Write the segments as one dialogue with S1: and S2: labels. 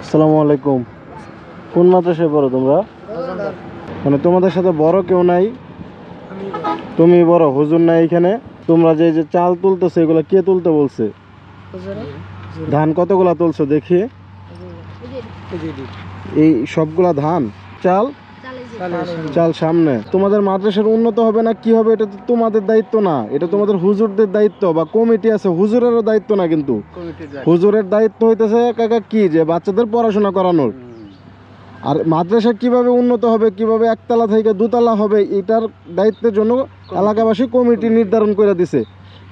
S1: আসসালামু আলাইকুম। কোন মাদ্রাসায় পড়ো তোমরা? মানে তোমাদের সাথে বড় কেউ নাই? তুমি বড়, হুজুর নাই এখানে? তোমরা যে যে চাল তুলতেছে, এগুলো কে তুলতে বলছে? ধান কতগুলা তুলছো দেখি? এই সবগুলা ধান, চাল? চাল সামনে। তোমাদের মাদ্রাসার উন্নত হবে না কি হবে এটা তো তোমাদের দায়িত্ব না। এটা তোমাদের হুজুরদের দায়িত্ব বা কমিটি আছে হুজুরেরও দায়িত্ব না কিন্তু। হুজুরের দায়িত্ব হইতেছে কাকা কি যে বাচ্চাদের পড়াশোনা করানোর। আর মাদ্রাসা কীভাবে উন্নত হবে কীভাবে একতলা থেকে দুতলা হবে এটার দায়িত্বের জন্য এলাকাবাসী কমিটি নির্ধারণ করে দিছে।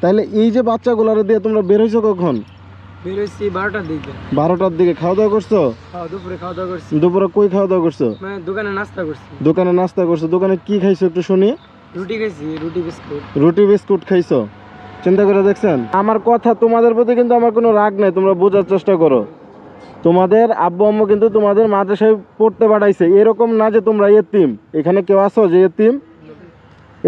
S1: তাহলে এই যে বাচ্চাগুলারে দিয়ে তোমরা বের হয়েছো কখন?
S2: বারোটার দিকে।
S1: বারোটার দিকে খাওয়া দাওয়া করছ?
S2: দুপুরে খাওয়া দাওয়া করছি।
S1: দুপুরে কই খাওয়া দাওয়া করছ?
S2: মানে দোকানে নাস্তা করছি।
S1: দোকানে নাস্তা করছ। দোকানে কি খাইছো একটু শুনি।
S2: রুটি খাইছি রুটি বিস্কুট।
S1: রুটি বিস্কুট খাইছো। চিন্তা করে দেখছেন? আমার কথা তোমাদের প্রতি কিন্তু আমার কোনো রাগ নাই তোমরা বোঝার চেষ্টা করো। তোমাদের আব্বু আম্মু কিন্তু তোমাদের মাদ্রাসায় পড়তে পাঠাইছে। এরকম না যে তোমরা এতিম। এখানে কেউ আসো যে এতিম?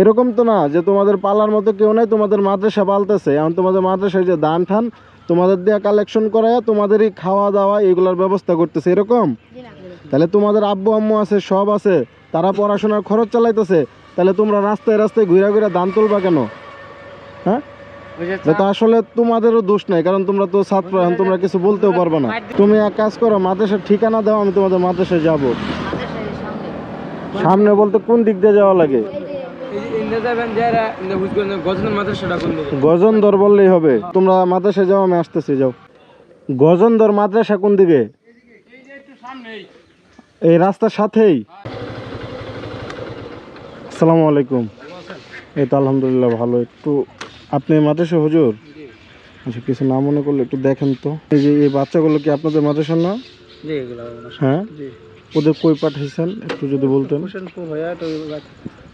S1: এরকম তো না যে তোমাদের পালার মতো কেউ নাই তোমাদের মাদ্রাসা পালতেছে। এখন তোমাদের মাদ্রাসায় যে দান ঠান তোমাদের দিয়ে কালেকশন করায় তোমাদেরই খাওয়া দাওয়া এগুলোর ব্যবস্থা করতেছে এরকম? তাহলে তোমাদের আব্বু আম্মু আছে সব আছে তারা পড়াশোনার খরচ চালাইতেছে তাহলে তোমরা রাস্তায় রাস্তায় ঘুরে ঘুরে দান তুলবা কেন? হ্যাঁ? এটা আসলে তোমাদেরও দোষ নাই কারণ তোমরা তো ছাত্র এখন তোমরা কিছু বলতেও পারবে না। তুমি এক কাজ করো মাদ্রাসার ঠিকানা দাও আমি তোমাদের মাদ্রাসায় যাব। সামনে। বলতে কোন দিক দিয়ে যাওয়া লাগে?
S2: যাবেন যারা ইন্দা মাদ্রাসাটা কোন দিকে?
S1: গজনদর বললেই হবে। তোমরা মাদ্রাসায় যাও আমি আসতেছি যাও। গজনদর মাদ্রাসা কোন দিকে? এই রাস্তার সাথেই। আসসালামু আলাইকুম। এই তো আলহামদুলিল্লাহ ভালো। একটু আপনি মাদ্রাসা হুজুর? আচ্ছা কিছু না মনে করলে একটু দেখেন তো। এই যে এই বাচ্চাগুলো কি আপনাদের মাদ্রাসা। না হ্যাঁ ওদের কই পাঠাইছেন? একটু যদি বলতেন।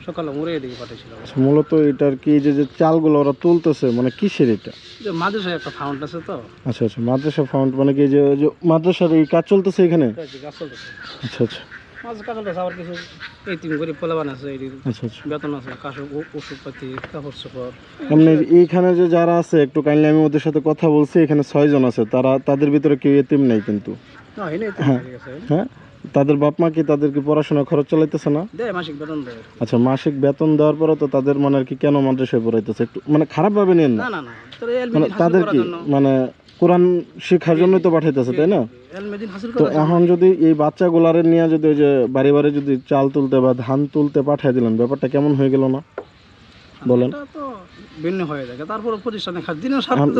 S2: সকালে মুড়ে এদিকে পাঠিয়েছিলাম
S1: আচ্ছা, মূলত এটার কি যে যে চালগুলো ওরা তুলতেছে মানে কিসের এটা?
S2: যে মাদ্রাসায় একটা ফাউন্ড আছে তো।
S1: আচ্ছা আচ্ছা মাদ্রাসা ফাউন্ড মানে কি যে যে মাদ্রাসার এই কাজ চলতেছে এখানে?
S2: গাছ চলতেছে।
S1: আচ্ছা আচ্ছা।
S2: কাজ চলতেছে আবার কিছু এই তিন গরিব পোলাবান আছে এই
S1: আচ্ছা আচ্ছা।
S2: বেতন আছে কাশু ওষুধপাতি কাপড় চোপড়।
S1: এমনি এইখানে যে যারা আছে একটু কাইন্ডলি আমি ওদের সাথে কথা বলছি এখানে ছয়জন আছে তারা তাদের ভিতরে কেউ এতিম নেই কিন্তু।
S2: না
S1: হ্যাঁ। হ্যাঁ? তাদের বাপ মা কি তাদেরকে পড়াশোনা খরচ চালাইতেছে না?
S2: দেয় মাসিক বেতন দেয়।
S1: আচ্ছা মাসিক বেতন দেওয়ার পরে তো তাদের মানে আর কি কেন মাদ্রাসায় পড়াইতেছে? একটু মানে খারাপ ভাবে নিন না
S2: না না। না
S1: মানে তাদের কি মানে কোরআন শিক্ষার জন্যই তো পাঠাইতেছে তাই না? তো এখন যদি এই বাচ্চাগুলারে নিয়ে যদি ওই যে বাড়ি বাড়ি যদি চাল তুলতে বা ধান তুলতে পাঠিয়ে দিলেন ব্যাপারটা কেমন হয়ে গেল না? বলেন।
S2: ভিন্ন হয়ে তারপর প্রতিষ্ঠানে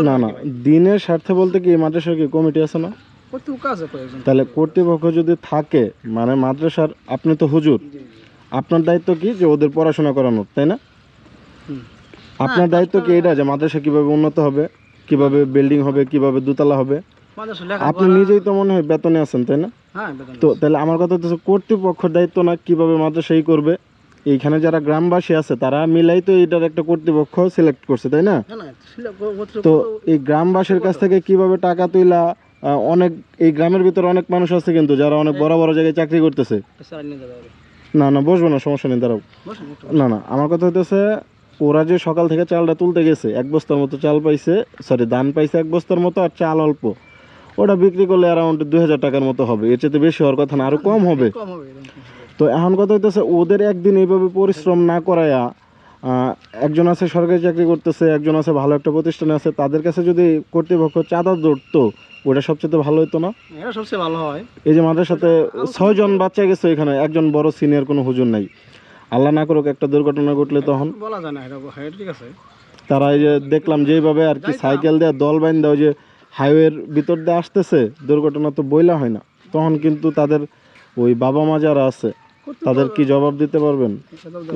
S1: না না। দিনের স্বার্থে বলতে কি মাদ্রাসার কি কমিটি আছে না?
S2: কর্তৃপক্ষ আছে কয়েকজন।
S1: তাহলে কর্তৃপক্ষ যদি থাকে মানে মাদ্রাসার আপনি তো হুজুর আপনার দায়িত্ব কি যে ওদের পড়াশোনা করানোর তাই না? আপনার
S2: হ্যাঁ,
S1: দায়িত্ব কি এটা যে মাদ্রাসা কীভাবে উন্নত হবে কীভাবে বিল্ডিং হবে কীভাবে দোতলা হবে? আপনি নিজেই তো মনে হয় বেতনে আছেন তাই না?
S2: হ্যাঁ
S1: তো তাহলে আমার কথা হচ্ছে কর্তৃপক্ষের দায়িত্ব না কীভাবে মাদ্রাসা ই করবে? এইখানে যারা গ্রামবাসী আছে তারা মিলাই তো এটার একটা কর্তৃপক্ষ সিলেক্ট করছে তাই না?
S2: হ্যাঁ
S1: তো এই গ্রামবাসীর কাছ থেকে কীভাবে টাকা তুইলা অনেক, এই গ্রামের ভিতরে অনেক মানুষ আছে কিন্তু যারা অনেক বড় বড় জায়গায় চাকরি করতেছে। না না, বসবো না, সমস্যা নেই, দাঁড়াও না না, আমার কথা হইতেছে, ওরা যে সকাল থেকে চালটা তুলতে গেছে, এক বস্তার মতো চাল পাইছে সরি ধান পাইছে এক বস্তার মতো আর চাল অল্প ওটা বিক্রি করলে অ্যারাউন্ড দুই হাজার টাকার মতো হবে এর চেয়ে বেশি হওয়ার কথা না, আরও কম হবে। তো এখন কথা হইতেছে, ওদের একদিন এইভাবে পরিশ্রম না করায়া একজন আছে সরকারি চাকরি করতেছে, একজন আছে ভালো একটা প্রতিষ্ঠানে আছে, তাদের কাছে যদি কর্তৃপক্ষ চাঁদা ধরতো ওটা সবচেয়ে ভালো হতো না?
S2: এটা সবচেয়ে ভালো হয়।
S1: এই যে আমাদের সাথে ছয়জন বাচ্চা গেছে এখানে একজন বড় সিনিয়র কোনো হুজুর নাই। আল্লাহ না করুক একটা দুর্ঘটনা ঘটলে তখন।
S2: বলা যায় না এটা হ্যাঁ ঠিক আছে।
S1: তারা এই যে দেখলাম যেভাবে আর কি সাইকেল দেওয়া দল বাইন দেওয়া যে হাইওয়ের ভিতর দিয়ে আসতেছে দুর্ঘটনা তো বইলা হয় না। তখন কিন্তু তাদের ওই বাবা মা যারা আছে তাদের কি জবাব দিতে পারবেন?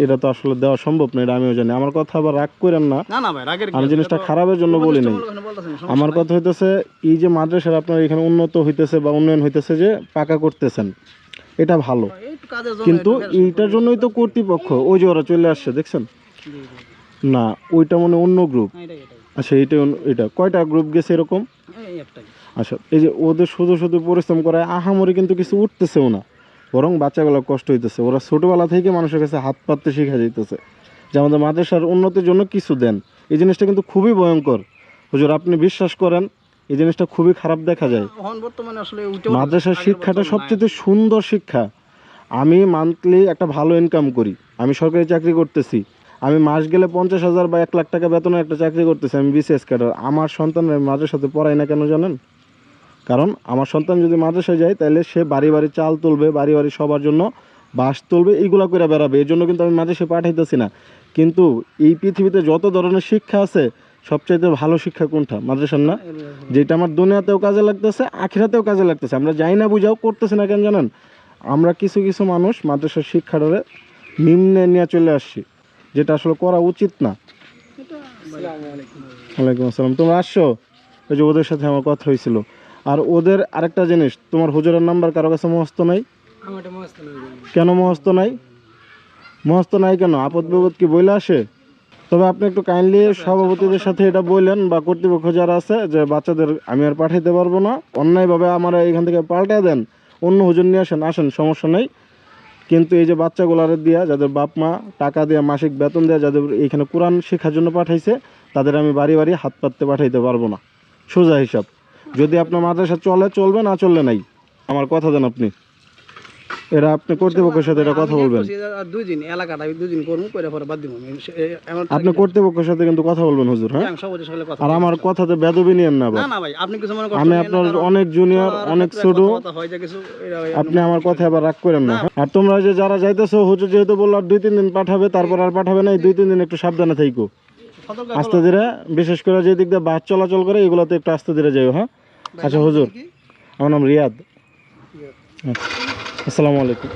S1: এটা তো আসলে দেওয়া সম্ভব না এটা আমিও জানি। আমার কথা আবার রাগ করেন না।
S2: না না ভাই রাগের
S1: আমি জিনিসটা খারাপের জন্য বলি নাই। আমার কথা হইতেছে এই যে মাদ্রাসার আপনার এখানে উন্নত হইতেছে বা উন্নয়ন হইতেছে যে পাকা করতেছেন এটা ভালো। কিন্তু এইটার জন্যই তো কর্তৃপক্ষ ওই যে ওরা চলে আসছে দেখছেন। না ওইটা মনে অন্য গ্রুপ
S2: হ্যাঁ,
S1: আচ্ছা এইটা এটা কয়টা গ্রুপ গেছে এরকম? আচ্ছা এই যে ওদের শুধু শুধু পরিশ্রম করে আহামরি কিন্তু কিছু উঠতেছেও না। বরং বাচ্চাগুলো কষ্ট হইতেছে। ওরা ছোটবেলা থেকে মানুষের কাছে হাত পাততে শিখা যাইতেছে যে আমাদের মাদ্রাসার উন্নতির জন্য কিছু দেন। এই জিনিসটা কিন্তু খুবই ভয়ঙ্কর। হুজুর আপনি বিশ্বাস করেন এই জিনিসটা খুবই খারাপ দেখা যায়। মাদ্রাসার শিক্ষাটা সবচেয়ে সুন্দর শিক্ষা। আমি মান্থলি একটা ভালো ইনকাম করি। আমি সরকারি চাকরি করতেছি। আমি মাস গেলে পঞ্চাশ হাজার বা এক লাখ টাকা বেতনের একটা চাকরি করতেছি। আমি বিসিএস ক্যাডার। আমার সন্তানরা মাদ্রাসাতে পড়াই না কেন জানেন? কারণ আমার সন্তান যদি মাদ্রাসায় যায় তাহলে সে বাড়ি বাড়ি চাল তুলবে বাড়ি বাড়ি সবার জন্য বাস তুলবে এইগুলা করে বেড়াবে। এই জন্য কিন্তু আমি মাদ্রাসায় পাঠাইতেছি না। কিন্তু এই পৃথিবীতে যত ধরনের শিক্ষা আছে সবচাইতে ভালো শিক্ষা কোনটা? মাদ্রাসার না? যেটা আমার দুনিয়াতেও কাজে লাগতেছে আখিরাতেও কাজে লাগতেছে। আমরা যাই না বুঝাও করতেছি না কেন জানেন? আমরা কিছু কিছু মানুষ মাদ্রাসার শিক্ষাটারে নিম্নে নিয়ে চলে আসছি যেটা আসলে করা উচিত না। ওয়ালাইকুম আসসালাম। তোমরা আসছো? ওই যে ওদের সাথে আমার কথা হয়েছিল আর ওদের আরেকটা জিনিস তোমার হুজুরের নাম্বার কারও কাছে মস্ত নাই?
S2: মস্ত
S1: কেন মহস্ত নাই? মহস্ত নাই কেন? আপদ বিপদ কি বইলে আসে? তবে আপনি একটু কাইন্ডলি সভাপতিদের সাথে এটা বললেন বা কর্তৃপক্ষ যারা আছে যে বাচ্চাদের আমি আর পাঠাইতে পারব না অন্যায়ভাবে আমার এখান থেকে পাল্টে দেন অন্য হুজুর নিয়ে আসেন আসেন সমস্যা নেই। কিন্তু এই যে বাচ্চাগুলারে দিয়া যাদের বাপ মা টাকা দেওয়া মাসিক বেতন দেওয়া যাদের এখানে কোরআন শেখার জন্য পাঠাইছে তাদের আমি বাড়ি বাড়ি হাত পাততে পাঠাইতে পারব না। সোজা হিসাব। যদি আপনার মাদ্রাসা চলে চলবে না চললে নাই। আমার কথা দেন আপনি। এটা আপনি কর্তৃপক্ষের সাথে এটা কথা বলবেন।
S3: দুই দিন এলাকাটা দুই দিন করব করে পরে বাদ দিব।
S1: আপনি কর্তৃপক্ষের সাথে কিন্তু কথা বলবেন হুজুর হ্যাঁ? আর আমার কথাতে বেদবি নিয়েন না
S3: না ভাই আপনি কিছু মনে করেন
S1: আমি আপনার অনেক জুনিয়র অনেক ছোট।
S3: এরা
S1: আপনি আমার কথা আবার রাগ করেন না। আর তোমরা যে যারা যাইতেছো হুজুর যেহেতু বলল আর দুই তিন দিন পাঠাবে তারপর আর পাঠাবে না এই দুই তিন দিন একটু সাবধানে থাইকো। আস্তে ধীরে বিশেষ করে যে দিক দিয়ে বাস চলাচল করে এগুলোতে একটু আস্তে ধীরে যাই হ্যাঁ? আচ্ছা হুজুর। আমার নাম রিয়াদ। হ্যাঁ। আসসালামু আলাইকুম।